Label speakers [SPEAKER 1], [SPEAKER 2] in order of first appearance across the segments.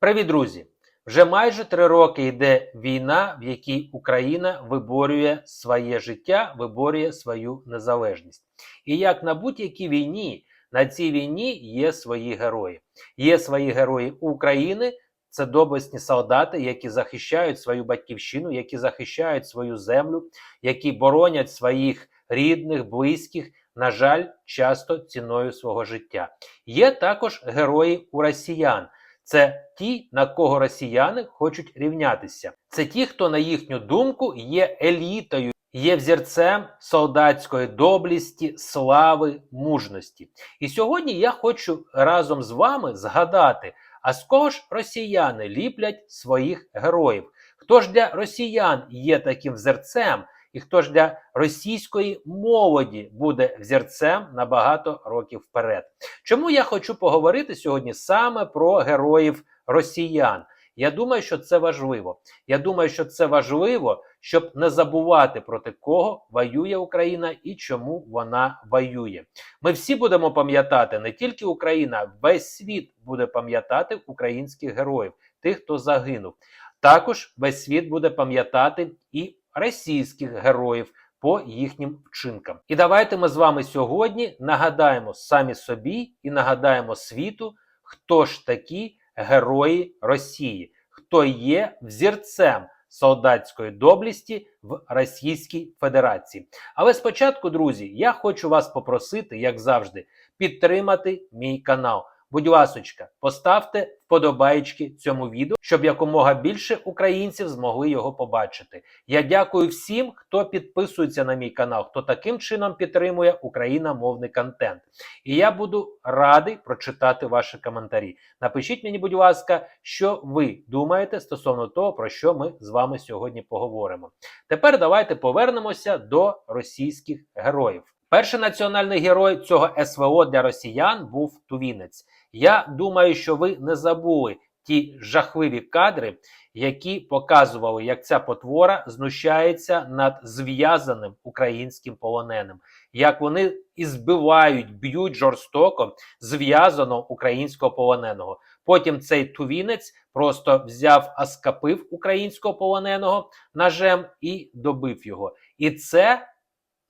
[SPEAKER 1] Привіт, друзі! Вже майже три роки йде війна, в якій Україна виборює своє життя, виборює свою незалежність. І як на будь-якій війні, на цій війні є свої герої. Є свої герої України. Це доблесні солдати, які захищають свою батьківщину, які захищають свою землю, які боронять своїх рідних, близьких, на жаль, часто ціною свого життя. Є також герої у росіян. Це ті, на кого росіяни хочуть рівнятися. Це ті, хто, на їхню думку, є елітою, є взірцем солдатської доблісті, слави, мужності. І сьогодні я хочу разом з вами згадати, а з кого ж росіяни ліплять своїх героїв? Хто ж для росіян є таким взірцем? І хто ж для російської молоді буде взірцем на багато років вперед? Чому я хочу поговорити сьогодні саме про героїв росіян? Я думаю, що це важливо. Я думаю, що це важливо, щоб не забувати проти кого воює Україна і чому вона воює. Ми всі будемо пам'ятати не тільки Україна, весь світ буде пам'ятати українських героїв, тих, хто загинув. Також весь світ буде пам'ятати і російських героїв по їхнім вчинкам. І давайте ми з вами сьогодні нагадаємо самі собі і нагадаємо світу, хто ж такі герої Росії, хто є взірцем солдатської доблісті в Російській Федерації. Але спочатку, друзі, я хочу вас попросити, як завжди, підтримати мій канал. Будь ласочка, поставте вподобайки цьому відео, щоб якомога більше українців змогли його побачити. Я дякую всім, хто підписується на мій канал, хто таким чином підтримує україномовний контент. І я буду радий прочитати ваші коментарі. Напишіть мені, будь ласка, що ви думаєте стосовно того, про що ми з вами сьогодні поговоримо. Тепер давайте повернемося до російських героїв. Перший національний герой цього СВО для росіян був Тувінець. Я думаю, що ви не забули ті жахливі кадри, які показували, як ця потвора знущається над зв'язаним українським полоненим, як вони і збивають, б'ють жорстоко зв'язаного українського полоненого. Потім цей тувінець просто взяв, аскапив українського полоненого ножем і добив його. І це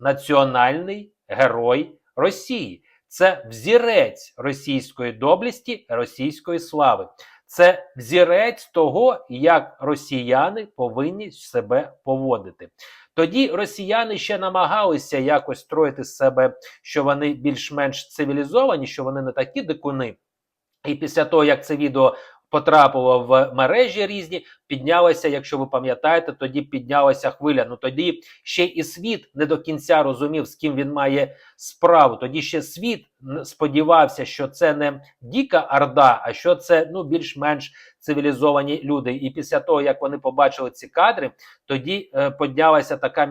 [SPEAKER 1] національний герой Росії. Це взірець російської доблісті, російської слави. Це взірець того, як росіяни повинні себе поводити. Тоді росіяни ще намагалися якось строїти себе, що вони більш-менш цивілізовані, що вони не такі дикуни. І після того, як це відео потрапило в мережі різні, піднялася, якщо ви пам'ятаєте, тоді піднялася хвиля. Ну тоді ще і світ не до кінця розумів, з ким він має справу. Тоді ще світ сподівався, що це не Діка Орда, а що це ну більш-менш цивілізовані люди. І після того, як вони побачили ці кадри, тоді е, піднялася така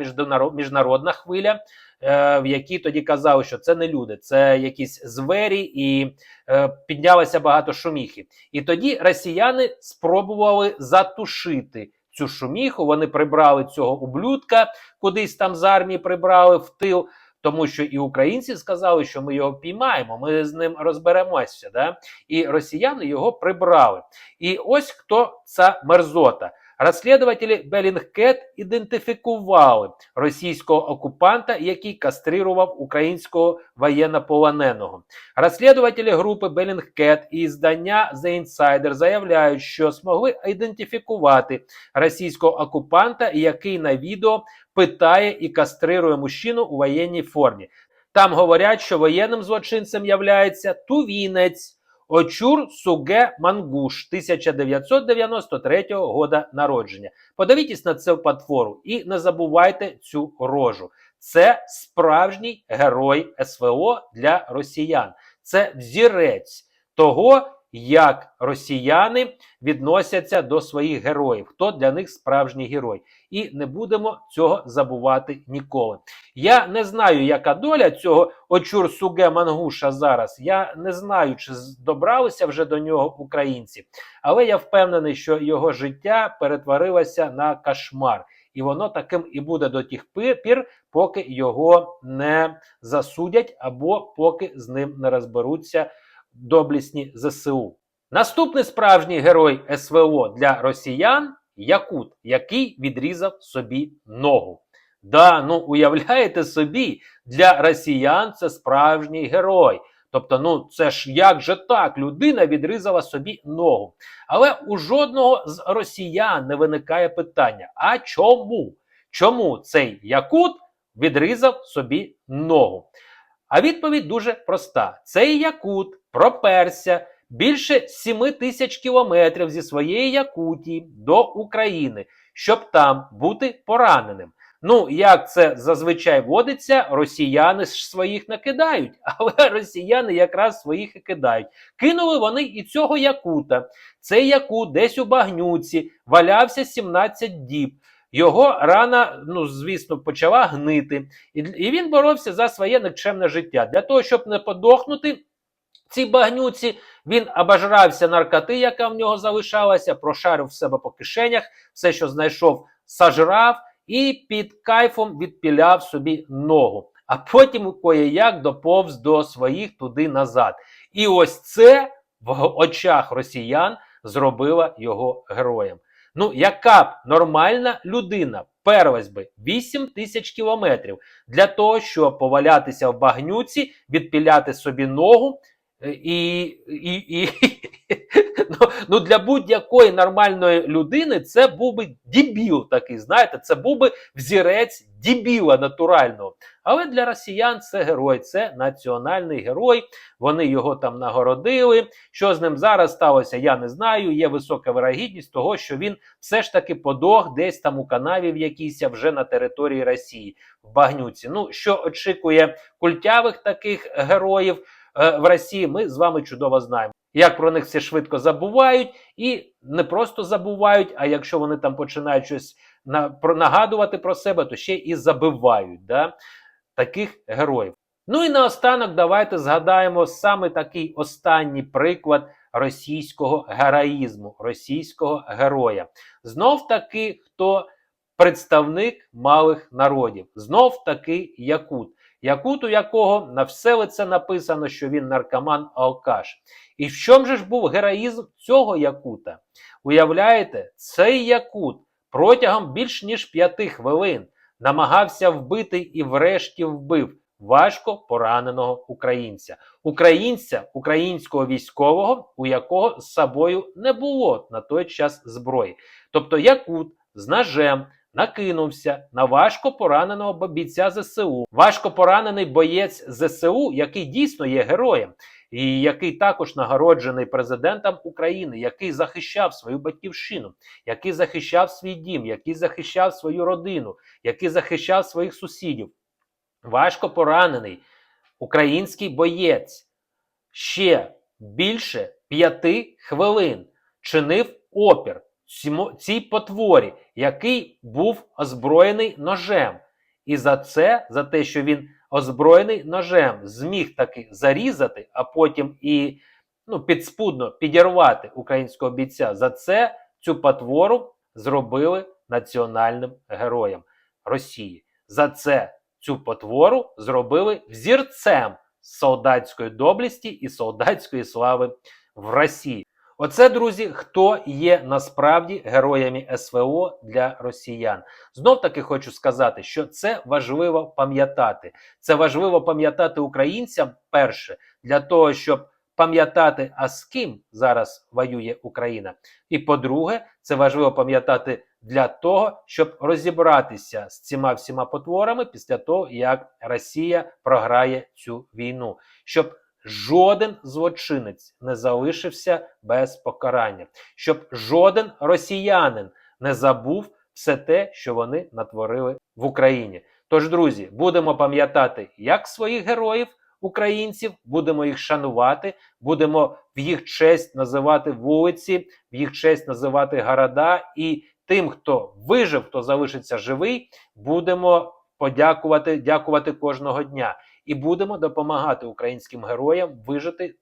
[SPEAKER 1] міжнародна хвиля. Е, в якій тоді казали, що це не люди, це якісь звері, і е, піднялося багато шуміхи. І тоді росіяни спробували затушити цю шуміху. Вони прибрали цього ублюдка, кудись там з армії прибрали в тил. Тому що і українці сказали, що ми його піймаємо, ми з ним розберемося. Да? І росіяни його прибрали. І ось хто ця мерзота. Розслідувателі Белінгкет ідентифікували російського окупанта, який кастрирував українського воєннополоненого. Розслідувателі групи Белінгкет і здання The Insider заявляють, що змогли ідентифікувати російського окупанта, який на відео питає і кастрирує мужчину у воєнній формі. Там говорять, що воєнним злочинцем являється тувінець. Очур Суге Мангуш 1993 года народження. Подивіться на цю потвору і не забувайте цю рожу. Це справжній герой СВО для росіян. Це взірець того, як росіяни відносяться до своїх героїв, хто для них справжній герой. І не будемо цього забувати ніколи. Я не знаю, яка доля цього очур Суге Мангуша зараз. Я не знаю, чи добралися вже до нього українці, але я впевнений, що його життя перетворилося на кошмар. І воно таким і буде до тих пір, поки його не засудять, або поки з ним не розберуться доблісні ЗСУ. Наступний справжній герой СВО для росіян Якут, який відрізав собі ногу. Да, ну уявляєте собі, для росіян це справжній герой. Тобто, ну це ж як же так? Людина відрізала собі ногу. Але у жодного з росіян не виникає питання: а чому? Чому цей Якут відрізав собі ногу? А відповідь дуже проста: цей Якут проперся більше 7 тисяч кілометрів зі своєї Якутії до України, щоб там бути пораненим. Ну, як це зазвичай водиться, росіяни ж своїх не кидають, але росіяни якраз своїх і кидають. Кинули вони і цього Якута. Цей Якут десь у багнюці валявся 17 діб. Його рана, ну звісно, почала гнити, і, він боровся за своє никчемне життя. Для того, щоб не подохнути цій багнюці, він обожрався наркоти, яка в нього залишалася, прошарив в себе по кишенях, все, що знайшов, сажрав і під кайфом відпіляв собі ногу. А потім кое-як доповз до своїх туди назад. І ось це в очах росіян зробило його героєм. Ну, яка б нормальна людина перлась би 8 тисяч кілометрів для того, щоб повалятися в багнюці, відпіляти собі ногу. І, і, і ну, ну для будь-якої нормальної людини це був би дібіл такий, знаєте, це був би взірець дібіла натурального. Але для росіян це герой, це національний герой. Вони його там нагородили. Що з ним зараз сталося, я не знаю. Є висока вирогідність того, що він все ж таки подох десь там у канаві в якійсь вже на території Росії в Багнюці. Ну що очікує культявих таких героїв в Росії, ми з вами чудово знаємо. Як про них все швидко забувають, і не просто забувають, а якщо вони там починають щось нагадувати про себе, то ще і забивають да, таких героїв. Ну і наостанок давайте згадаємо саме такий останній приклад російського героїзму, російського героя. Знов таки, хто представник малих народів, знов таки Якут. Якут, у якого на все лице написано, що він наркоман алкаш. І в чому же ж був героїзм цього Якута? Уявляєте, цей Якут протягом більш ніж п'яти хвилин намагався вбити і врешті вбив важко пораненого українця. Українця, українського військового, у якого з собою не було на той час зброї. Тобто Якут з ножем накинувся на важко пораненого бійця ЗСУ. Важко поранений боєць ЗСУ, який дійсно є героєм, і який також нагороджений президентом України, який захищав свою батьківщину, який захищав свій дім, який захищав свою родину, який захищав своїх сусідів. Важко поранений український боєць ще більше п'яти хвилин чинив опір цій потворі, який був озброєний ножем. І за це, за те, що він озброєний ножем, зміг таки зарізати, а потім і ну, підспудно підірвати українського бійця. За це цю потвору зробили національним героєм Росії. За це цю потвору зробили взірцем солдатської доблесті і солдатської слави в Росії. Оце, друзі, хто є насправді героями СВО для росіян. Знов таки хочу сказати, що це важливо пам'ятати. Це важливо пам'ятати українцям перше для того, щоб пам'ятати, а з ким зараз воює Україна. І по-друге, це важливо пам'ятати для того, щоб розібратися з цими всіма потворами після того, як Росія програє цю війну. Щоб жоден злочинець не залишився без покарання, щоб жоден росіянин не забув все те, що вони натворили в Україні. Тож, друзі, будемо пам'ятати як своїх героїв, українців, будемо їх шанувати, будемо в їх честь називати вулиці, в їх честь називати города, і тим, хто вижив, хто залишиться живий, будемо подякувати, дякувати кожного дня і будемо допомагати українським героям вижити,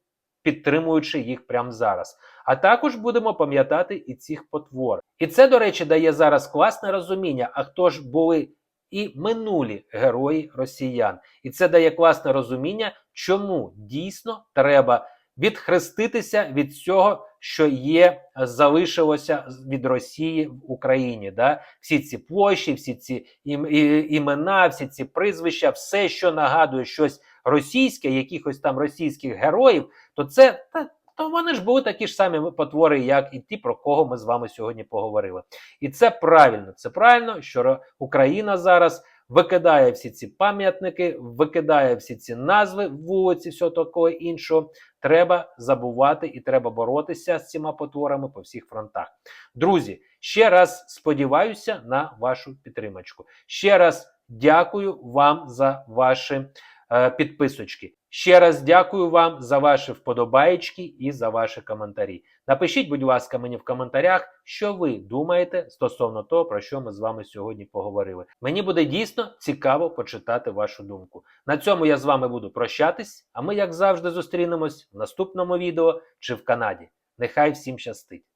[SPEAKER 1] підтримуючи їх прямо зараз. А також будемо пам'ятати і цих потвор. І це, до речі, дає зараз класне розуміння, а хто ж були і минулі герої росіян. І це дає класне розуміння, чому дійсно треба відхреститися від всього, що є, залишилося від Росії в Україні. Да? Всі ці площі, всі ці ім- імена, всі ці прізвища, все, що нагадує щось російське, якихось там російських героїв, то це та, то вони ж були такі ж самі потвори, як і ті, про кого ми з вами сьогодні поговорили. І це правильно. Це правильно, що Україна зараз викидає всі ці пам'ятники, викидає всі ці назви вулиці, всього такого іншого. Треба забувати і треба боротися з цими потворами по всіх фронтах. Друзі, ще раз сподіваюся на вашу підтримочку. Ще раз дякую вам за ваші підписочки. Ще раз дякую вам за ваші вподобаєчки і за ваші коментарі. Напишіть, будь ласка, мені в коментарях, що ви думаєте стосовно того, про що ми з вами сьогодні поговорили. Мені буде дійсно цікаво почитати вашу думку. На цьому я з вами буду прощатись, а ми, як завжди, зустрінемось в наступному відео чи в Канаді. Нехай всім щастить!